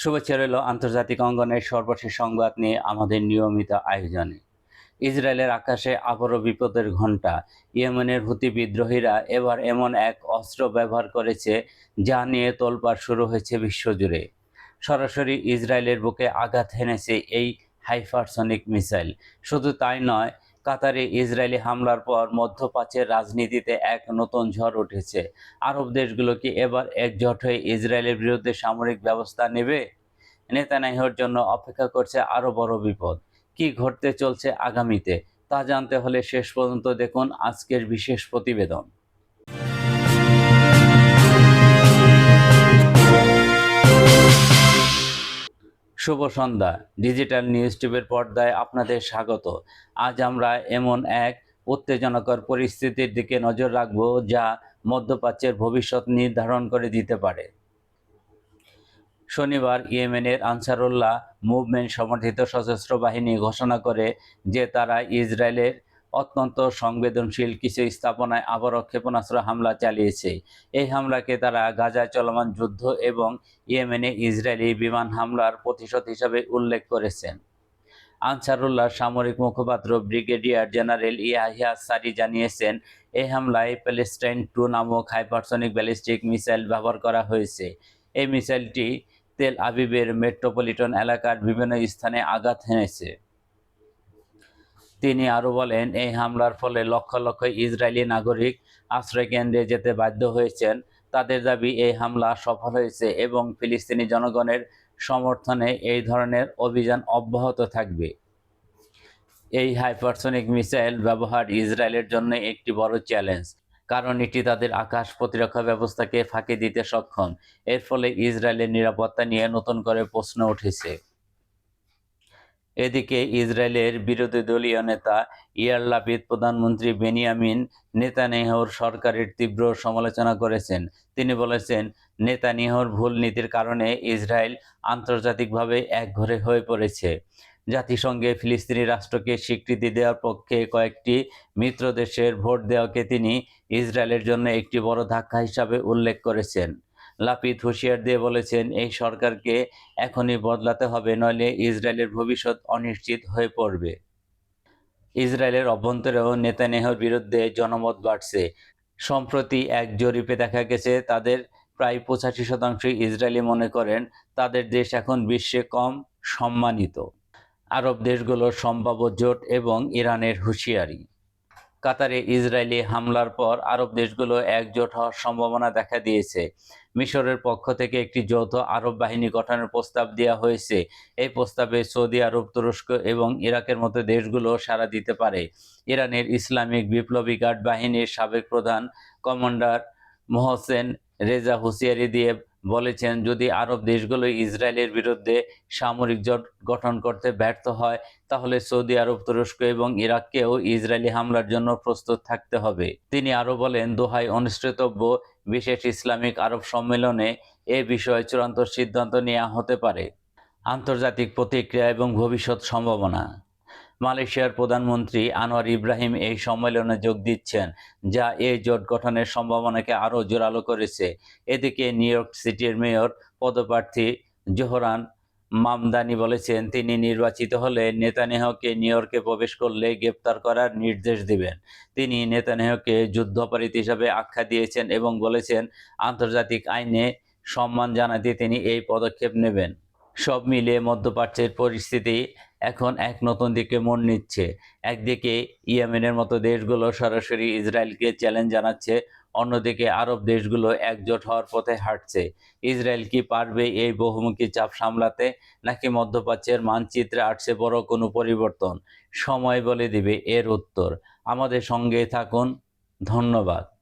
শুভেচ্ছা রইল আন্তর্জাতিক অঙ্গনের সর্বশেষ সংবাদ নিয়ে আমাদের নিয়মিত আয়োজনে। ইসরায়েলের আকাশে আবারও বিপদের ঘণ্টা। ইয়েমেনের হুতি বিদ্রোহীরা এবার এমন এক অস্ত্র ব্যবহার করেছে যা নিয়ে তোলপাড় শুরু হয়েছে বিশ্বজুড়ে। সরাসরি ইসরায়েলের বুকে আঘাত হেনেছে এই হাইপারসনিক মিসাইল। শুধু তাই নয় কাতারে ইসরায়েলি হামলার পর মধ্যপ্রাচ্যের রাজনীতিতে এক নতুন ঝড় উঠেছে। আরব দেশগুলো কি এবার একজোট হয়ে ইসরায়েলের বিরুদ্ধে সামরিক ব্যবস্থা নেবে? নেতানাইহর জন্য অপেক্ষা করছে আরও বড় বিপদ। কি ঘটতে চলছে আগামীতে? তা জানতে হলে শেষ পর্যন্ত দেখুন আজকের বিশেষ প্রতিবেদন। শুভ সন্ধ্যা। ডিজিটাল নিউজ টিভির পর্দায় আপনাদের স্বাগত। আজ আমরা এমন এক উত্তেজনাকর পরিস্থিতির দিকে নজর রাখব যা মধ্যপ্রাচ্যের ভবিষ্যৎ নির্ধারণ করে দিতে পারে। শনিবার ইয়েমেনের আনসারুল্লাহ মুভমেন্ট সমর্থিত সশস্ত্র বাহিনী ঘোষণা করে যে তারা ইসরায়েলের অত্যন্ত সংবেদনশীল কিছু স্থাপনায় আবারও ক্ষেপণাস্ত্র হামলা চালিয়েছে। এই হামলাকে তারা গাজায় চলমান যুদ্ধ এবং ইয়েমেনে ইসরায়েলি বিমান হামলার প্রতিশোধ হিসাবে উল্লেখ করেছেন। আনসারুল্লাহ সামরিক মুখপাত্র ব্রিগেডিয়ার জেনারেল ইয়াহিয়া সারি জানিয়েছেন, এই হামলায় প্যালেস্টাইন টু নামক হাইপারসনিক ব্যালিস্টিক মিসাইল ব্যবহার করা হয়েছে। এই মিসাইলটি তেল আবিবের মেট্রোপলিটন এলাকার বিভিন্ন স্থানে আঘাত হেনেছে। তিনি আরও বলেন, এই হামলার ফলে লক্ষ লক্ষ ইসরায়েলি নাগরিক আশ্রয়কেন্দ্রে যেতে বাধ্য হয়েছেন। তাদের দাবি, এই হামলা সফল হয়েছে এবং ফিলিস্তিনি জনগণের সমর্থনে এই ধরনের অভিযান অব্যাহত থাকবে। এই হাইপারসনিক মিসাইল ব্যবহার ইসরায়েলের জন্য একটি বড় চ্যালেঞ্জ, কারণ এটি তাদের আকাশ প্রতিরক্ষা ব্যবস্থাকে ফাঁকি দিতে সক্ষম। এর ফলে ইসরায়েলের নিরাপত্তা নিয়ে নতুন করে প্রশ্ন উঠেছে। এদিকে ইসরায়েলের বিরোধী দলীয় নেতা ইয়ার লাপিদ প্রধানমন্ত্রী বেনিয়ামিন নেতানিয়াহুর সরকারের তীব্র সমালোচনা করেছেন। তিনি বলেছেন, নেতানিয়াহুর ভুল নীতির কারণে ইসরায়েল আন্তর্জাতিকভাবে একঘরে হয়ে পড়েছে। জাতিসংঘে ফিলিস্তিনি রাষ্ট্রকে স্বীকৃতি দেওয়ার পক্ষে কয়েকটি মিত্র দেশের ভোট দেওয়াকে তিনি ইসরায়েলের জন্য একটি বড় ধাক্কা হিসাবে উল্লেখ করেছেন। লাপিদ হুঁশিয়ার দিয়ে বলেছেন, এই সরকারকে এখনই বদলাতে হবে, নইলে ইসরায়েলের ভবিষ্যৎ অনিশ্চিত হয়ে পড়বে। ইসরায়েলের অভ্যন্তরেও নেতানেহর বিরুদ্ধে জনমত বাড়ছে। সম্প্রতি এক জরিপে দেখা গেছে, তাদের প্রায় পঁচাশি শতাংশ ইসরায়েলি মনে করেন, তাদের দেশ এখন বিশ্বে কম সম্মানিত। আরব দেশগুলোর সম্ভাব্য জোট এবং ইরানের হুঁশিয়ারি। কাতারে ইসরায়েলি হামলার পর আরব দেশগুলো একজোট হওয়ার সম্ভাবনা দেখা দিয়েছে। মিশরের পক্ষ থেকে একটি যৌথ আরব বাহিনী গঠনের প্রস্তাব দেওয়া হয়েছে। এই প্রস্তাবে সৌদি আরব, তুরস্ক এবং ইরাকের মতো দেশগুলো সাড়া দিতে পারে। ইরানের ইসলামিক বিপ্লবী গার্ড বাহিনীর সাবেক প্রধান কমান্ডার মোহসেন রেজা হুঁশিয়ারি দিয়ে বলেছেন, যদি আরব দেশগুলো ইসরায়েলের বিরুদ্ধে সামরিক জোট গঠন করতে ব্যর্থ হয়, তাহলে সৌদি আরব, তুরস্ক এবং ইরাককেও ইসরায়েলি হামলার জন্য প্রস্তুত থাকতে হবে। তিনি আরও বলেন, দোহায় অনুষ্ঠিতব্য বিশেষ ইসলামিক আরব সম্মেলনে এ বিষয়ে চূড়ান্ত সিদ্ধান্ত নেওয়া হতে পারে। আন্তর্জাতিক প্রতিক্রিয়া এবং ভবিষ্যৎ সম্ভাবনা। মালয়েশিয়ার প্রধানমন্ত্রী আনোয়ার ইব্রাহিম এই সম্মেলনে যোগ দিচ্ছেন, যা এই জোট গঠনের সম্ভাবনাকে আরও জোরালো করেছে। এদিকে নিউ ইয়র্ক সিটির মেয়র পদপ্রার্থী জোহরান মামদানি বলেছেন, তিনি নির্বাচিত হলে নেতানেহকে নিউ ইয়র্কে প্রবেশ করলে গ্রেপ্তার করার নির্দেশ দিবেন। তিনি নেতানেহকে যুদ্ধাপরাধী হিসাবে আখ্যা দিয়েছেন এবং বলেছেন, আন্তর্জাতিক আইনে সম্মান জানাতে তিনি এই পদক্ষেপ নেবেন। সব মিলিয়ে মধ্যপ্রাচ্যের পরিস্থিতি এখন এক নতুন দিকে মন নিচ্ছে। একদিকে ইয়েমেনের মতো দেশগুলো সরাসরি ইসরায়েলকে চ্যালেঞ্জ জানাচ্ছে, অন্যদিকে আরব দেশগুলো একজোট হওয়ার পথে হাঁটছে। ইসরায়েল কি পারবে এই বহুমুখী চাপ সামলাতে, নাকি মধ্যপ্রাচ্যের মানচিত্রে আসছে বড় কোনো পরিবর্তন? সময় বলে দিবে এর উত্তর। আমাদের সঙ্গে থাকুন। ধন্যবাদ।